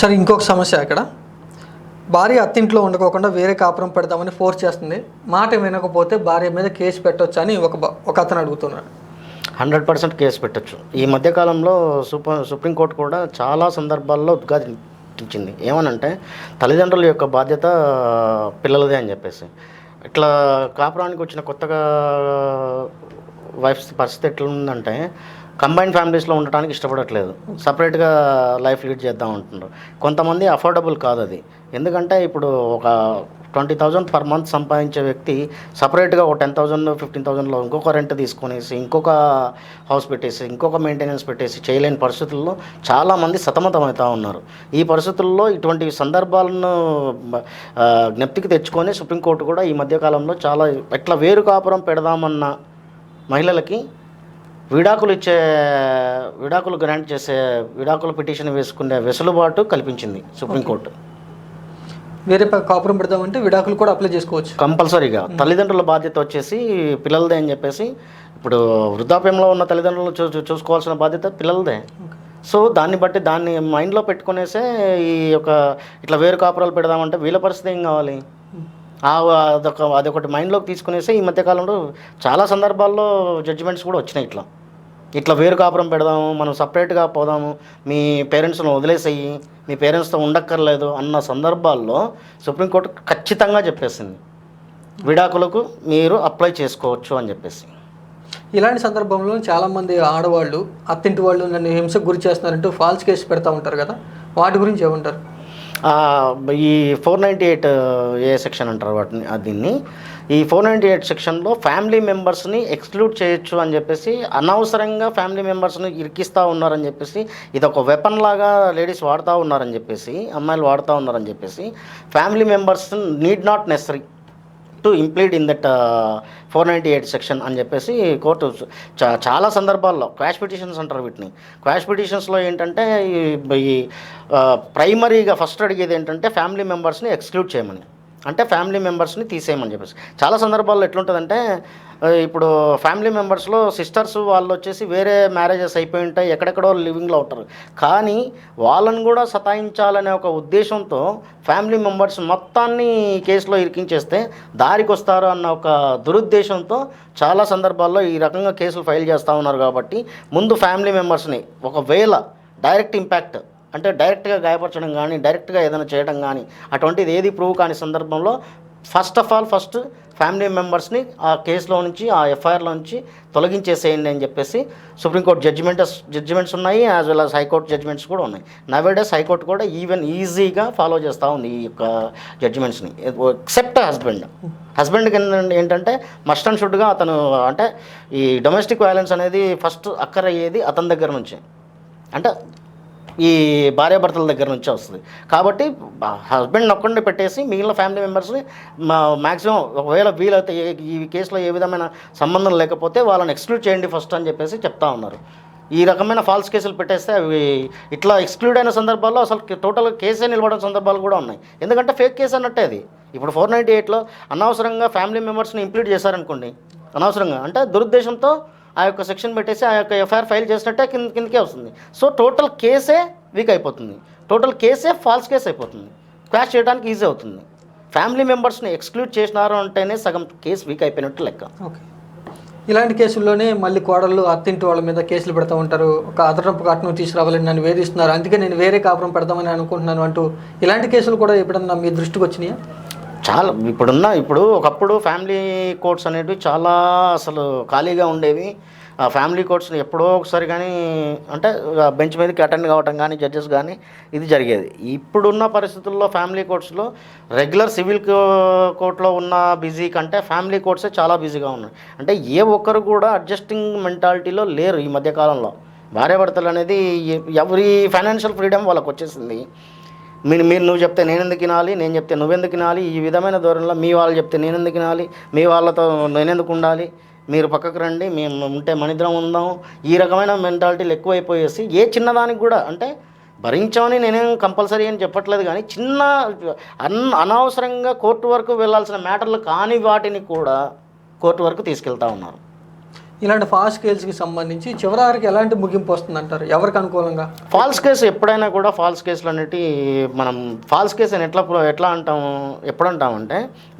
సరే ఇంకొక సమస్య అక్కడ. భార్య అత్తింట్లో ఉండకోకుండా వేరే కాపురం పెడదామని ఫోర్స్ చేస్తుంది. మాట వినకపోతే భార్య మీద కేసు పెట్టొచ్చు అని ఒక ఒక అతను అడుగుతున్నాడు. హండ్రెడ్ పర్సెంట్ కేసు పెట్టచ్చు. ఈ మధ్యకాలంలో సూపర్ సుప్రీంకోర్టు కూడా చాలా సందర్భాల్లో ఉద్ఘాటించింది. ఏమనంటే తల్లిదండ్రుల యొక్క బాధ్యత పిల్లలదే అని చెప్పేసి. ఇట్లా కాపురానికి వచ్చిన కొత్తగా వైఫ్స్ పరిస్థితి ఎట్లా ఉందంటే కంబైన్ ఫ్యామిలీస్లో ఉండటానికి ఇష్టపడట్లేదు. సపరేట్గా లైఫ్ లీడ్ చేద్దాం అంటున్నారు. కొంతమంది అఫోర్డబుల్ కాదు అది. ఎందుకంటే ఇప్పుడు ఒక ట్వంటీ థౌజండ్ పర్ మంత్ సంపాదించే వ్యక్తి సపరేట్గా ఒక టెన్ థౌజండ్ ఫిఫ్టీన్ థౌజండ్లో ఇంకొక రెంట్ తీసుకునేసి ఇంకొక హౌస్ పెట్టేసి ఇంకొక మెయింటెనెన్స్ పెట్టేసి చేయలేని పరిస్థితుల్లో చాలామంది సతమతమవుతూ ఉన్నారు. ఈ పరిస్థితుల్లో ఇటువంటి సందర్భాలను జ్ఞప్తికి తెచ్చుకొని సుప్రీంకోర్టు కూడా ఈ మధ్యకాలంలో చాలా ఎట్లా వేరు కాపురం పెడదామన్నా మహిళలకి విడాకులు ఇచ్చే విడాకులు గ్రాంట్ చేసే విడాకుల పిటిషన్ వేసుకునే వెసులుబాటు కల్పించింది సుప్రీంకోర్టు. వేరే కాపురం పెడదామంటే విడాకులు కూడా అప్లై చేసుకోవచ్చు. కంపల్సరీగా. తల్లిదండ్రుల బాధ్యత వచ్చేసి పిల్లలదే అని చెప్పేసి ఇప్పుడు వృద్ధాప్యంలో ఉన్న తల్లిదండ్రులు చూ చూసుకోవాల్సిన బాధ్యత పిల్లలదే. సో దాన్ని బట్టి దాన్ని మైండ్లో పెట్టుకునేసే ఈ యొక్క ఇట్లా వేరు కాపురాలు పెడదామంటే వీళ్ళ పరిస్థితి ఏం కావాలి? అదొక అదొకటి మైండ్లోకి తీసుకునేసి ఈ మధ్యకాలంలో చాలా సందర్భాల్లో జడ్జిమెంట్స్ కూడా వచ్చినాయి ఇట్లా. ఇట్లా వేరు కాపురం పెడదాము మనం సపరేట్గా పోదాము మీ పేరెంట్స్ను వదిలేసేయి మీ పేరెంట్స్తో ఉండక్కర్లేదు అన్న సందర్భాల్లో సుప్రీంకోర్టు ఖచ్చితంగా చెప్పేసింది. విడాకులకు మీరు అప్లై చేసుకోవచ్చు అని చెప్పేసి. ఇలాంటి సందర్భంలో చాలామంది ఆడవాళ్ళు అత్తింటి వాళ్ళు నన్ను హింసకు గురి చేస్తున్నారంటూ ఫాల్స్ కేసు పెడతా ఉంటారు కదా వాటి గురించి ఏమంటారు? ఈ four ninety eight A section అంటారు వాటిని దీన్ని? ఈ ఫోర్ నైంటీ ఎయిట్ సెక్షన్లో ఫ్యామిలీ మెంబర్స్ని ఎక్స్క్లూడ్ చేయొచ్చు అని చెప్పేసి అనవసరంగా ఫ్యామిలీ మెంబర్స్ని ఇరికిస్తూ ఉన్నారని చెప్పేసి ఇది ఒక వెపన్ లాగా లేడీస్ వాడుతూ ఉన్నారని చెప్పేసి అమ్మాయిలు వాడుతూ ఉన్నారని చెప్పేసి family members need not necessary. To implead in that four ninety eight section అని చెప్పేసి కోర్టు చా- చాలా సందర్భాల్లో క్వాష్ పిటిషన్స్ అంటారు వీటిని. క్వాష్ పిటిషన్స్లో ఏంటంటే ఈ- ప్రైమరీగా ఫస్ట్ అడిగేది ఏంటంటే ఫ్యామిలీ మెంబర్స్ని ఎక్స్క్లూడ్ చేయమని. అంటే ఫ్యామిలీ మెంబర్స్ని తీసేయమని చెప్పేసి. చాలా సందర్భాల్లో ఎట్లుంటుందంటే ఇప్పుడు ఫ్యామిలీ మెంబర్స్లో సిస్టర్స్ వాళ్ళు వచ్చేసి వేరే మ్యారేజెస్ అయిపోయి ఉంటాయి ఎక్కడెక్కడో లివింగ్లో ఉంటారు. కానీ వాళ్ళని కూడా సతాయించాలనే ఒక ఉద్దేశంతో ఫ్యామిలీ మెంబర్స్ మొత్తాన్ని కేసులో ఇరికించేస్తే దారికి వస్తారు అన్న ఒక దురుద్దేశంతో చాలా సందర్భాల్లో ఈ రకంగా కేసులు ఫైల్ చేస్తూ ఉన్నారు కాబట్టి ముందు ఫ్యామిలీ మెంబర్స్ని ఒకవేళ డైరెక్ట్ ఇంపాక్ట్ అంటే డైరెక్ట్గా గాయపరచడం కానీ డైరెక్ట్గా ఏదైనా చేయడం కానీ అటువంటిది ఏది ప్రూవ్ కాని సందర్భంలో first of all first family మెంబర్స్ని ఆ కేసులో నుంచి ఆ ఎఫ్ఐఆర్లో నుంచి తొలగించేసేయండి అని చెప్పేసి సుప్రీంకోర్టు జడ్జిమెంట్స్ జడ్జిమెంట్స్ ఉన్నాయి as well as high court judgements కూడా ఉన్నాయి. నవేడేస్ హైకోర్టు కూడా ఈవెన్ ఈజీగా ఫాలో చేస్తూ ఉంది ఈ యొక్క జడ్జిమెంట్స్ని ఎక్సెప్ట్ హస్బెండ్ హస్బెండ్కి ఏంటంటే మస్ట్ అండ్ షుడ్గా అతను అంటే ఈ డొమెస్టిక్ వైలెన్స్ అనేది ఫస్ట్ అక్కర్ అయ్యేది అతని దగ్గర నుంచి. అంటే ఈ భార్యాభర్తల దగ్గర నుంచే వస్తుంది. కాబట్టి హస్బెండ్ ఒక్కడిని పెట్టేసి మిగిలిన ఫ్యామిలీ మెంబర్స్ని మ్యాక్సిమం ఒకవేళ వీలైతే ఈ కేసులో ఏ విధమైన సంబంధం లేకపోతే వాళ్ళని ఎక్స్క్లూడ్ చేయండి ఫస్ట్ అని చెప్పేసి చెప్తా ఉన్నారు. ఈ రకమైన ఫాల్స్ కేసులు పెట్టేస్తే అవి ఇట్లా ఎక్స్క్లూడ్ అయిన సందర్భాల్లో అసలు టోటల్ కేసే నిలబడిన సందర్భాలు కూడా ఉన్నాయి. ఎందుకంటే ఫేక్ కేసు అన్నట్టే అది. ఇప్పుడు ఫోర్ నైంటీ ఎయిట్లో అనవసరంగా ఫ్యామిలీ మెంబర్స్ని ఇంప్లీట్ చేశారనుకోండి అనవసరంగా అంటే దురుద్దేశంతో ఆ యొక్క సెక్షన్ పెట్టేసి ఆ యొక్క ఎఫ్ఐఆర్ ఫైల్ చేసినట్టే కింద కిందకే వస్తుంది. సో టోటల్ కేసే వీక్ అయిపోతుంది. టోటల్ కేసే ఫాల్స్ కేస్ అయిపోతుంది. క్వాష్ చేయడానికి ఈజీ అవుతుంది. ఫ్యామిలీ మెంబర్స్ని ఎక్స్క్లూడ్ చేసినారు అంటేనే సగం కేసు వీక్ అయిపోయినట్టు లెక్క. ఓకే. ఇలాంటి కేసుల్లోనే మళ్ళీ కోడళ్ళు అత్తింటి వాళ్ళ మీద కేసులు పెడతా ఉంటారు. ఒక అదనపు కట్నం తీసుకురావాలని నన్ను వేధిస్తున్నారు. అందుకే నేను వేరే కాపురం పెడదామని అనుకుంటున్నాను అంటూ ఇలాంటి కేసులు కూడా ఎప్పుడన్నా మీ దృష్టికి వచ్చినాయా? చాలా ఇప్పుడున్న ఇప్పుడు ఒకప్పుడు ఫ్యామిలీ కోర్ట్స్ అనేటివి చాలా అసలు ఖాళీగా ఉండేవి. ఆ ఫ్యామిలీ కోర్ట్స్ని ఎప్పుడో ఒకసారి కానీ అంటే బెంచ్ మీదకి అటెండ్ కావటం కానీ జడ్జెస్ కానీ ఇది జరిగేది. ఇప్పుడున్న పరిస్థితుల్లో ఫ్యామిలీ కోర్ట్స్లో రెగ్యులర్ సివిల్ కోర్టులో ఉన్న బిజీ కంటే ఫ్యామిలీ కోర్ట్సే చాలా బిజీగా ఉన్నాయి. అంటే ఏ ఒక్కరు కూడా అడ్జస్టింగ్ మెంటాలిటీలో లేరు ఈ మధ్యకాలంలో భార్యాభర్తలు అనేది ఎవరి ఫైనాన్షియల్ ఫ్రీడమ్ వాళ్ళకి వచ్చేసింది మీరు మీరు నువ్వు చెప్తే నేను ఎందుకు వినాలి? నేను చెప్తే నువ్వెందుకు వినాలి? ఈ విధమైన ధోరణిలో మీ వాళ్ళు చెప్తే నేను ఎందుకు వినాలి? మీ వాళ్ళతో నేనెందుకు ఉండాలి? మీరు పక్కకు రండి మేము ఉంటే మనిద్దరం ఉందాం. ఈ రకమైన మెంటాలిటీలు ఎక్కువైపోయేసి ఏ చిన్నదానికి కూడా అంటే భరించామని నేనేం కంపల్సరీ అని చెప్పట్లేదు కానీ చిన్న అన్ అనవసరంగా కోర్టు వరకు వెళ్ళాల్సిన మ్యాటర్లు కాని వాటిని కూడా కోర్టు వరకు తీసుకెళ్తా ఉన్నారు. ఇలాంటి ఫాల్స్ కేసుకి సంబంధించి చివరికి ఎలాంటి ముగింపు వస్తుంది అంటారు ఎవరికి అనుకూలంగా? ఫాల్స్ కేసు ఎప్పుడైనా కూడా ఫాల్స్ కేసులు అనేటి మనం ఫాల్స్ కేసు అని ఎట్లా ఎట్లా అంటాము ఎప్పుడు అంటామంటే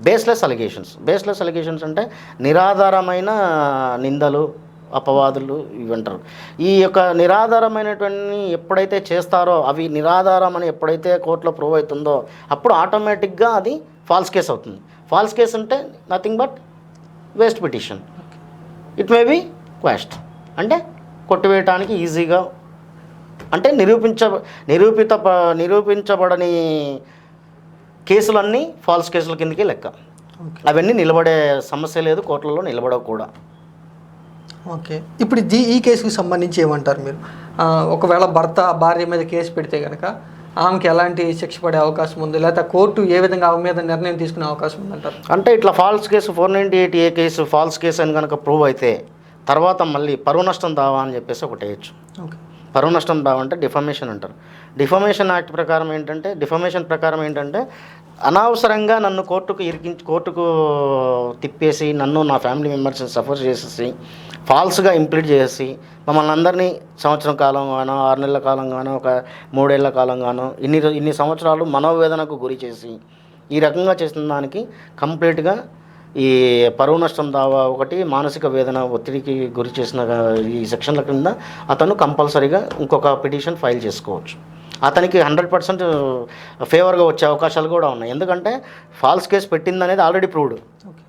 బేస్లెస్ అలిగేషన్స్ బేస్లెస్ అలిగేషన్స్ అంటే నిరాధారమైన నిందలు అపవాదులు ఇవి అంటారు. ఈ యొక్క నిరాధారమైనటువంటి ఎప్పుడైతే చేస్తారో అవి నిరాధారం అని ఎప్పుడైతే కోర్టులో ప్రూవ్ అవుతుందో అప్పుడు ఆటోమేటిక్గా అది ఫాల్స్ కేసు అవుతుంది. ఫాల్స్ కేసు అంటే nothing but waste petition it may be quashed అంటే కొట్టివేయటానికి ఈజీగా అంటే నిరూపించ నిరూపిత నిరూపించబడని కేసులన్నీ ఫాల్స్ కేసుల కిందకి లెక్క. అవన్నీ నిలబడే సమస్య లేదు కోర్టులలో నిలబడవు కూడా. ఓకే. ఇప్పుడు ఈ కేసుకి సంబంధించి ఏమంటారు మీరు? ఒకవేళ భర్త భార్య మీద కేసు పెడితే కనుక ఆమెకి ఎలాంటి శిక్ష పడే అవకాశం ఉంది? లేకపోతే కోర్టు ఏ విధంగా ఆమె మీద నిర్ణయం తీసుకునే అవకాశం ఉందంటారు? అంటే ఇట్లా false case four ninety eight A case false case అని కనుక ప్రూవ్ అయితే తర్వాత మళ్ళీ పరువు నష్టం దావా అని చెప్పేసి ఒకటి వేయచ్చు. ఓకే. పరువు నష్టం దావా అంటే డిఫమేషన్ అంటారు. డిఫమేషన్ యాక్ట్ ప్రకారం ఏంటంటే డిఫమేషన్ ప్రకారం ఏంటంటే అనవసరంగా నన్ను కోర్టుకు ఇరికించి కోర్టుకు తిప్పేసి నన్ను నా ఫ్యామిలీ మెంబర్స్ని సఫర్ చేసేసి ఫాల్స్గా ఇంప్లీట్ చేసి మమ్మల్ని అందరినీ సంవత్సరం కాలం గానో ఆరు నెలల కాలం గానో ఒక మూడేళ్ళ కాలం గానో ఇన్ని ఇన్ని సంవత్సరాలు మనోవేదనకు గురి చేసి ఈ రకంగా చేసిన దానికి కంప్లీట్గా ఈ పరువు నష్టం దావా ఒకటి మానసిక వేదన ఒత్తిడికి గురి చేసిన ఈ సెక్షన్ల కింద అతను కంపల్సరీగా ఇంకొక పిటిషన్ ఫైల్ చేసుకోవచ్చు. అతనికి హండ్రెడ్ పర్సెంట్ ఫేవర్గా వచ్చే అవకాశాలు కూడా ఉన్నాయి. ఎందుకంటే ఫాల్స్ కేసు పెట్టింది అనేది ఆల్రెడీ ప్రూవ్డ్. ఓకే.